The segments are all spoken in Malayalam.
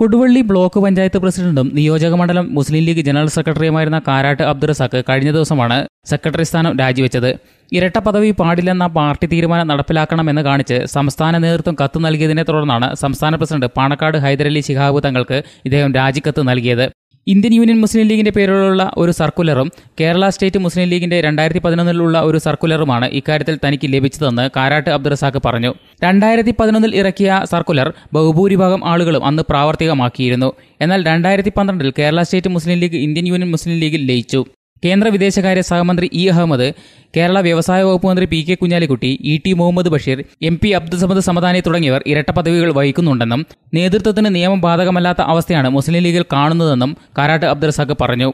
കൊടുവള്ളി ബ്ലോക്ക് പഞ്ചായത്ത് പ്രസിഡന്റും നിയോജക മണ്ഡലം മുസ്ലിം ലീഗ് ജനറൽ സെക്രട്ടറിയുമായിരുന്ന കാരാട്ട് അബ്ദുറസാക്ക് കഴിഞ്ഞ ദിവസമാണ് സെക്രട്ടറി സ്ഥാനം രാജിവെച്ചത്. ഇരട്ട പദവി പാടില്ലെന്ന പാർട്ടി തീരുമാനം നടപ്പിലാക്കണമെന്ന് കാണിച്ച് സംസ്ഥാന നേതൃത്വം കത്ത് നൽകിയതിനെ തുടർന്നാണ് സംസ്ഥാന പ്രസിഡന്റ് പാണക്കാട് ഹൈദരലി ശിഹാബ് തങ്ങൾക്ക് ഇദ്ദേഹം രാജിക്കത്ത് നൽകിയത്. ഇന്ത്യൻ യൂണിയൻ മുസ്ലിം ലീഗിന്റെ പേരിലുള്ള ഒരു സർക്കുലറും കേരള സ്റ്റേറ്റ് മുസ്ലിം ലീഗിന്റെ രണ്ടായിരത്തി പതിനൊന്നിലുള്ള ഒരു സർക്കുലറുമാണ് ഇക്കാര്യത്തിൽ തനിക്ക് ലഭിച്ചതെന്ന് കാരാട്ട് അബ്ദുറസാഖ് പറഞ്ഞു. രണ്ടായിരത്തി പതിനൊന്നിൽ ഇറക്കിയ സർക്കുലർ ബഹുഭൂരിഭാഗം ആളുകളും അന്ന് പ്രാവർത്തികമാക്കിയിരുന്നു. എന്നാൽ രണ്ടായിരത്തി പന്ത്രണ്ടിൽ Kerala state Muslim League Indian Union Muslim ലീഗിൽ ലയിച്ചു. കേന്ദ്ര വിദേശകാര്യ സഹമന്ത്രി ഇ അഹമ്മദ് കേരള വ്യവസായ വകുപ്പ് മന്ത്രി P K Kunhalikutty E T Muhammad Basheer M P Abdussamad Samadani തുടങ്ങിയവർ ഇരട്ട പദവികൾ വഹിക്കുന്നുണ്ടെന്നും നേതൃത്വത്തിന് നിയമം ബാധകമല്ലാത്ത അവസ്ഥയാണ് മുസ്ലിം ലീഗിൽ കാണുന്നതെന്നും കാരാട്ട് അബ്ദുറസാഖ് പറഞ്ഞു.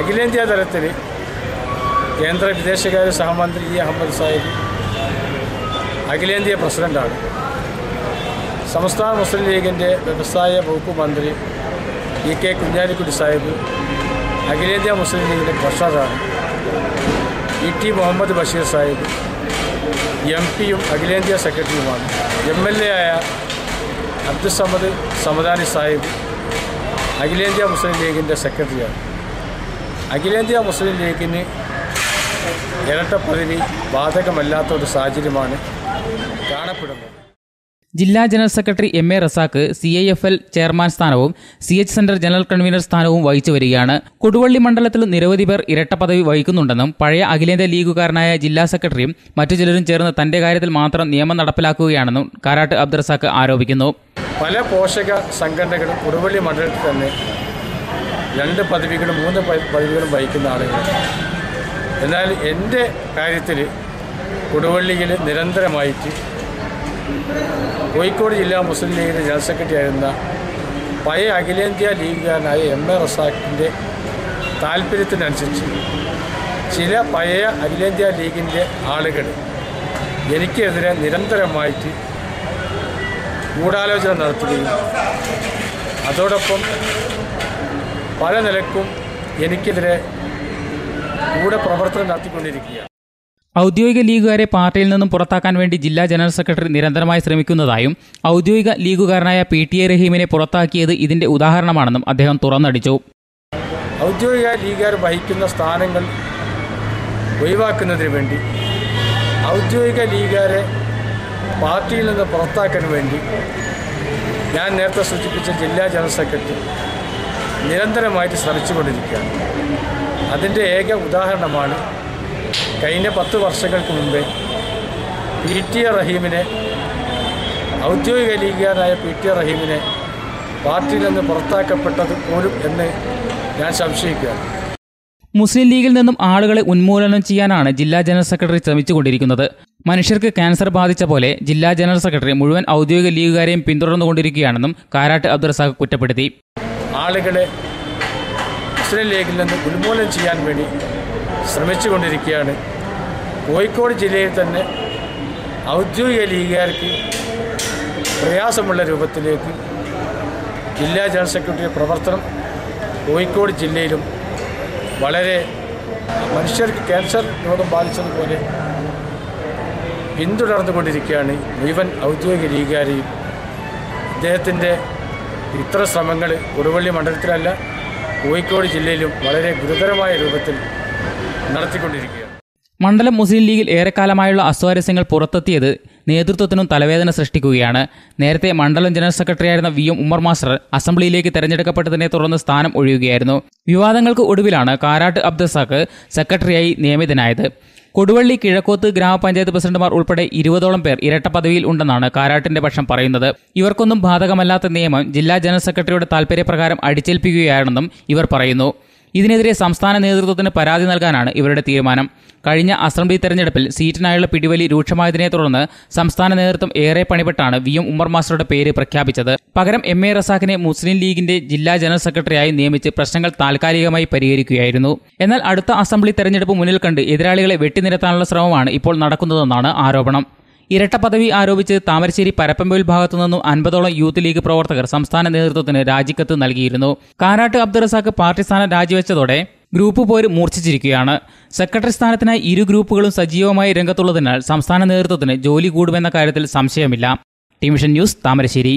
അഖിലേന്ത്യാ തലത്തിൽ കേന്ദ്ര വിദേശകാര്യ സഹമന്ത്രി ഇ അഹമ്മദ് സാഹിബ് അഖിലേന്ത്യാ പ്രസിഡന്റാണ്. സംസ്ഥാന മുസ്ലിം ലീഗിന്റെ വ്യവസായ വകുപ്പ് മന്ത്രി ഇ കെ കുഞ്ഞാലിക്കുട്ടി സാഹിബ് അഖിലേന്ത്യാ മുസ്ലിം ലീഗിന്റെ ട്രഷററാണ്. E T Muhammad Basheer Sahib M പിയും അഖിലേന്ത്യാ സെക്രട്ടറിയുമാണ്. എം എൽ എ ആയ അബ്ദുസമദ് സമദാനി സാഹിബ് അഖിലേന്ത്യാ മുസ്ലിം ലീഗിന്റെ സെക്രട്ടറിയാണ്. അഖിലേന്ത്യാ മുസ്ലിം ലീഗിന് ഇരട്ട പദവി ബാധകമല്ലാത്ത ഒരു സാഹചര്യമാണ് കാണപ്പെടുന്നത്. ജില്ലാ general secretary M A Razak C I F L chairman സ്ഥാനവും C H centre general convener സ്ഥാനവും വഹിച്ചു വരികയാണ്. കൊടുവള്ളി മണ്ഡലത്തിൽ നിരവധി പേർ ഇരട്ട പദവി വഹിക്കുന്നുണ്ടെന്നും പഴയ അഖിലേന്ത്യാ ലീഗുകാരനായ ജില്ലാ സെക്രട്ടറിയും മറ്റു ചിലരും ചേർന്ന് തന്റെ കാര്യത്തിൽ മാത്രം നിയമം നടപ്പിലാക്കുകയാണെന്നും കാരാട്ട് അബ്ദുറസാക്ക് ആരോപിക്കുന്നു. പല പോഷക സംഘടനകളും കൊടുവള്ളി മണ്ഡലത്തിൽ തന്നെ രണ്ട് പദവികളും മൂന്ന് പദവികളും വഹിക്കുന്ന ആളുകൾ എന്നാൽ എന്റെ കാര്യത്തിൽ കൊടുവള്ളിയിൽ നിരന്തരമായിട്ട് കോഴിക്കോട് ജില്ലാ മുസ്ലിം ലീഗിന്റെ ജനറൽ സെക്രട്ടറി ആയിരുന്ന പഴയ അഖിലേന്ത്യാ ലീഗുകാരനായ എം എ റസാഖിന്റെ താല്പര്യത്തിനനുസരിച്ച് ചില പഴയ അഖിലേന്ത്യാ ലീഗിന്റെ ആളുകൾ എനിക്കെതിരെ നിരന്തരമായിട്ട് ഗൂഢാലോചന നടത്തുകയും അതോടൊപ്പം പല നിലക്കും എനിക്കെതിരെ കൂടെ പ്രവർത്തനം നടത്തിക്കൊണ്ടിരിക്കുകയാണ്. ഔദ്യോഗിക ലീഗുകാരെ പാർട്ടിയിൽ നിന്നും പുറത്താക്കാൻ വേണ്ടി ജില്ലാ ജനറൽ സെക്രട്ടറി നിരന്തരമായി ശ്രമിക്കുന്നതായും ഔദ്യോഗിക ലീഗുകാരനായ പി ടി എ റഹീമിനെ പുറത്താക്കിയത് ഇതിന്റെ ഉദാഹരണമാണെന്നും അദ്ദേഹം തുറന്നടിച്ചു. ഔദ്യോഗിക ലീഗുകാർ വഹിക്കുന്ന സ്ഥാനങ്ങൾ ഒഴിവാക്കുന്നതിന് വേണ്ടി ഔദ്യോഗിക ലീഗുകാരെ പാർട്ടിയിൽ നിന്ന് പുറത്താക്കാൻ വേണ്ടി ഞാൻ നേരത്തെ സൂചിപ്പിച്ച ജില്ലാ ജനറൽ സെക്രട്ടറി നിരന്തരമായിട്ട് ശ്രമിച്ചുകൊണ്ടിരിക്കുകയാണ്. അതിന്റെ ഏക ഉദാഹരണമാണ് കഴിഞ്ഞ പത്ത് വർഷങ്ങൾക്ക് മുമ്പേ പി ടി എ റഹീമിനെ ഔദ്യോഗിക ലീഗുകാരനായ പി ടി എ റഹീമിനെ പാർട്ടിയിൽ നിന്ന് പുറത്താക്കപ്പെട്ടത് പോലും എന്ന് ഞാൻ സംശയിക്കുകയാണ്. മുസ്ലിം ലീഗിൽ നിന്നും ആളുകളെ ഉന്മൂലനം ചെയ്യാനാണ് ജില്ലാ ജനറൽ സെക്രട്ടറി ശ്രമിച്ചുകൊണ്ടിരിക്കുന്നത്. മനുഷ്യർക്ക് ക്യാൻസർ ബാധിച്ച പോലെ ജില്ലാ ജനറൽ സെക്രട്ടറി മുഴുവൻ ഔദ്യോഗിക ലീഗുകാരെയും പിന്തുടർന്നുകൊണ്ടിരിക്കുകയാണെന്നും കാരാട്ട് അബ്ദുറസാഖ് കുറ്റപ്പെടുത്തി. ആളുകളെ മുസ്ലിം ലീഗിൽ നിന്ന് ഉന്മൂലനം ചെയ്യാൻ വേണ്ടി ശ്രമിച്ചുകൊണ്ടിരിക്കുകയാണ് കോഴിക്കോട് ജില്ലയിൽ തന്നെ ഔദ്യോഗിക ലീഗുകാർക്ക് പ്രയാസമുള്ള രൂപത്തിലേക്ക് ജില്ലാ ജനറൽ സെക്രട്ടറി പ്രവർത്തനം കോഴിക്കോട് ജില്ലയിലും വളരെ മനുഷ്യർക്ക് ക്യാൻസർ രോഗം ബാധിച്ചതുപോലെ പിന്തുടർന്നുകൊണ്ടിരിക്കുകയാണ് മുഴുവൻ ഔദ്യോഗിക ലീഗുകാരെയും. ഇദ്ദേഹത്തിന്റെ ഇത്ര ശ്രമങ്ങൾ കൊടുവള്ളി മണ്ഡലത്തിലല്ല കോഴിക്കോട് ജില്ലയിലും വളരെ ഗുരുതരമായ രൂപത്തിൽ നടത്തിക്കൊണ്ടിരിക്കുകയാണ്. മണ്ഡലം മുസ്ലിം ലീഗിൽ ഏറെക്കാലമായുള്ള അസ്വാരസ്യങ്ങൾ പുറത്തെത്തിയത് നേതൃത്വത്തിനും തലവേദന സൃഷ്ടിക്കുകയാണ്. നേരത്തെ മണ്ഡലം ജനറൽ സെക്രട്ടറിയായിരുന്ന വി എം ഉമ്മർ മാസ്റ്റർ അസംബ്ലിയിലേക്ക് തെരഞ്ഞെടുക്കപ്പെട്ടതിനെ തുടർന്ന് സ്ഥാനം ഒഴിയുകയായിരുന്നു. വിവാദങ്ങൾക്ക് ഒടുവിലാണ് കാരാട്ട് അബ്ദസാഖ് സെക്രട്ടറിയായി നിയമിതനായത്. കൊടുവള്ളി കിഴക്കോത്ത് ഗ്രാമപഞ്ചായത്ത് പ്രസിഡന്റുമാർ ഉൾപ്പെടെ ഇരുപതോളം പേർ ഇരട്ട പദവിയിൽ ഉണ്ടെന്നാണ് കാരാട്ടിന്റെ പക്ഷം പറയുന്നത്. ഇവർക്കൊന്നും ബാധകമല്ലാത്ത നിയമം ജില്ലാ ജനറൽ സെക്രട്ടറിയുടെ താൽപര്യപ്രകാരം അടിച്ചേൽപ്പിക്കുകയാണെന്നും ഇവർ പറയുന്നു. ഇതിനെതിരെ സംസ്ഥാന നേതൃത്വത്തിന് പരാതി നൽകാനാണ് ഇവരുടെ തീരുമാനം. കഴിഞ്ഞ അസംബ്ലി തെരഞ്ഞെടുപ്പിൽ സീറ്റിനായുള്ള പിടിവലി രൂക്ഷമായതിനെ തുടർന്ന് സംസ്ഥാന നേതൃത്വം ഏറെ പണിപ്പെട്ടാണ് വി എം ഉമ്മർ മാസ്റ്ററുടെ പേര് പ്രഖ്യാപിച്ചത്. പകരം എം എ റസാഖിനെ മുസ്ലിം ലീഗിന്റെ ജില്ലാ ജനറൽ സെക്രട്ടറിയായി നിയമിച്ച് പ്രശ്നങ്ങൾ താൽക്കാലികമായി പരിഹരിക്കുകയായിരുന്നു. എന്നാൽ അടുത്ത അസംബ്ലി തെരഞ്ഞെടുപ്പ് മുന്നിൽ കണ്ട് എതിരാളികളെ വെട്ടിനിരത്താനുള്ള ശ്രമമാണ് ഇപ്പോൾ നടക്കുന്നതെന്നാണ് ആരോപണം. ഇരട്ട പദവി ആരോപിച്ച് താമരശ്ശേരി പരപ്പമ്പയിൽ ഭാഗത്തു നിന്നും അൻപതോളം യൂത്ത് ലീഗ് പ്രവർത്തകർ സംസ്ഥാന നേതൃത്വത്തിന് രാജിക്കത്ത് നൽകിയിരുന്നു. കാരാട്ട് അബ്ദുറസാഖ് പാർട്ടി സ്ഥാനം രാജിവെച്ചതോടെ ഗ്രൂപ്പ് പോര് മൂർച്ഛിച്ചിരിക്കുകയാണ്. സെക്രട്ടറി സ്ഥാനത്തിനായി ഇരു ഗ്രൂപ്പുകളും സജീവമായി രംഗത്തുള്ളതിനാൽ സംസ്ഥാന നേതൃത്വത്തിന് ജോലി കൂടുമെന്ന കാര്യത്തിൽ സംശയമില്ല. ടിവിഷൻ ന്യൂസ് താമരശ്ശേരി.